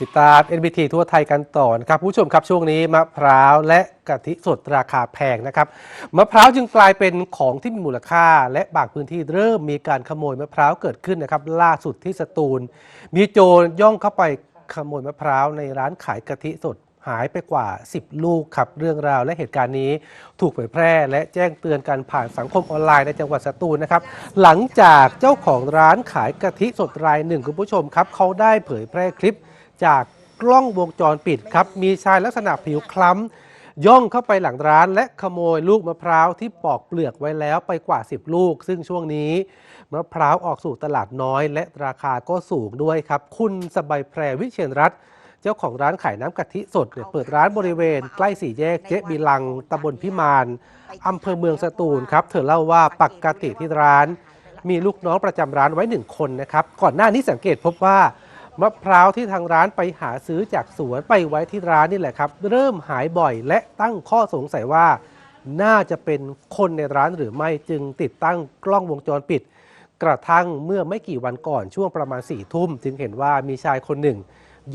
ติดตาม NBT ทั่วไทยกันต่อนะครับผู้ชมครับช่วงนี้มะพร้าวและกะทิสดราคาแพงนะครับมะพร้าวจึงกลายเป็นของที่มีมูลค่า และบางพื้นที่เริ่มมีการขโมยมะพร้าวเกิดขึ้นนะครับล่าสุดที่สตูล มีโจรย่องเข้าไปขโมยมะพร้าวในร้านขายกะทิสดหายไปกว่า 10 ลูกครับเรื่องราวและเหตุการณ์นี้ถูกเผยแพร่ และแจ้งเตือนกันผ่านสังคมออนไลน์ในจังหวัดสตูลนะครับหลังจากเจ้าของร้านขายกะทิสดรายหนึ่งคุณผู้ชมครับเขาได้เผยแพร่คลิป จากกล้องวงจรปิดครับ มีชายลักษณะผิวคล้ำ ย่องเข้าไปหลังร้าน และขโมยลูกมะพร้าวที่ปอกเปลือกไว้แล้วไปกว่า 10 ลูก ซึ่งช่วงนี้มะพร้าวออกสู่ตลาดน้อย และราคาก็สูงด้วยครับ คุณสบายแพรวิเชียนรัตน์เจ้าของร้านขายน้ำกะทิสดเนี่ยเปิดร้านบริเวณใกล้สี่แยกเจ๊บิลังตำบลพิมานอำเภอเมืองสตูลครับ เธอเล่าว่าปกติที่ร้าน มีลูกน้องประจำร้านไว้หนึ่งคนนะครับ ก่อนหน้านี้สังเกตพบว่า มะพร้าวที่ทางร้านไปหาซื้อจากสวนไปไว้ที่ร้านนี่แหละครับ เริ่มหายบ่อยและตั้งข้อสงสัยว่า น่าจะเป็นคนในร้านหรือไม่จึงติดตั้งกล้องวงจรปิด กระทั่งเมื่อไม่กี่วันก่อนช่วงประมาณสี่ทุ่มจึงเห็นว่ามีชายคนหนึ่ง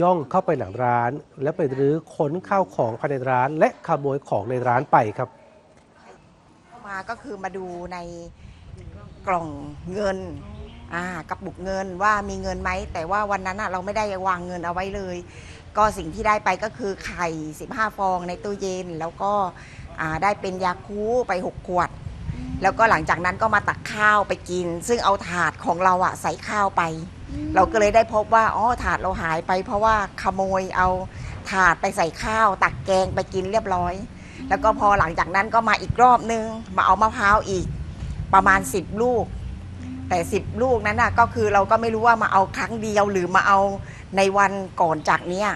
ย่องเข้าไปหลังร้าน และไปรื้อค้นข้าวของภายในร้าน และขโมยของในร้านไปครับ เข้ามาก็คือมาดูในกล่องเงิน อ่ากระปุกเงินว่ามีเงินไหม แต่ว่าวันนั้นอะเราไม่ได้วางเงินเอาไว้เลย ก็สิ่งที่ได้ไปก็คือไข่ 15 ฟองในตู้เย็น แล้วก็อ่าได้เป็นยาคูไป 6 ขวด แล้วก็หลังจากนั้นก็มาตักข้าวไปกิน ซึ่งเอาถาดของเราอะใส่ข้าวไป เราก็เลยได้พบว่าอ๋อถาดเราหายไป เพราะว่าขโมยเอาถาดไปใส่ข้าว ตักแกงไปกินเรียบร้อย แล้วก็พอหลังจากนั้นก็มาอีกรอบนึง มาเอามะพร้าวอีกประมาณ 10 ลูก แต่10ลูกนั้นน่ะก็คือเราก็ไม่รู้ว่ามาเอาครั้งเดียวหรือมาเอาในวันก่อนจากเนี้ย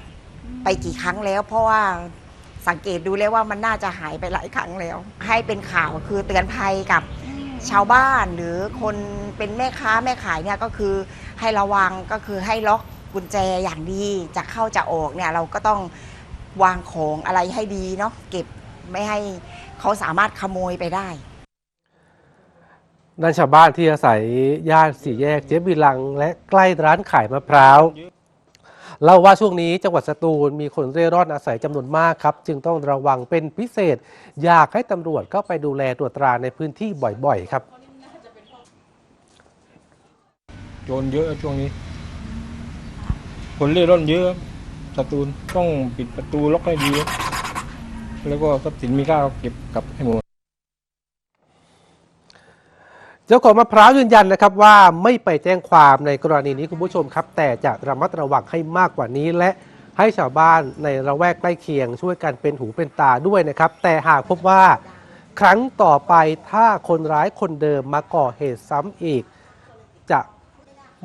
ไปกี่ครั้งแล้ว เพราะว่าสังเกตดูแล้วว่ามันน่าจะหายไปหลายครั้งแล้ว ให้เป็นข่าวคือเตือนภัยกับชาวบ้านหรือคนเป็นแม่ค้าแม่ขายเนี่ยก็คือให้ระวังก็คือให้ล็อกกุญแจอย่างดีจะเข้าจะออกเนี่ยเราก็ต้องวางของอะไรให้ดีเนาะเก็บไม่ให้เขาสามารถขโมยไปได้ นั่นชาวบ้านที่อาศัยย่านสี่แยกเจ๊บิลัง และใกล้ร้านขายมะพร้าวเล่าว่าช่วงนี้จังหวัดสตูลมีคนเร่ร่อนอาศัยจำนวนมากครับ จึงต้องระวังเป็นพิเศษ อยากให้ตำรวจเข้าไปดูแลตรวจตราในพื้นที่บ่อยๆ ครับ โจรเยอะช่วงนี้ คนเล่ร่อนเยอะสตูลต้องปิดประตูล็อกให้ดี แล้วก็ทรัพย์สินมีค่าเก็บกลับให้หมด เจ้าของมะพร้าวยืนยันนะครับว่าไม่ไปแจ้งความในกรณีนี้คุณผู้ชมครับ แต่จะระมัดระวังให้มากกว่านี้ และให้ชาวบ้านในระแวกใกล้เคียง ช่วยกันเป็นหูเป็นตาด้วยนะครับ แต่หากพบว่าครั้งต่อไปถ้าคนร้ายคนเดิมมาก่อเหตุซ้ำอีก จะ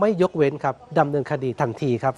ไม่ยกเว้นครับดำเนินคดีทันทีครับ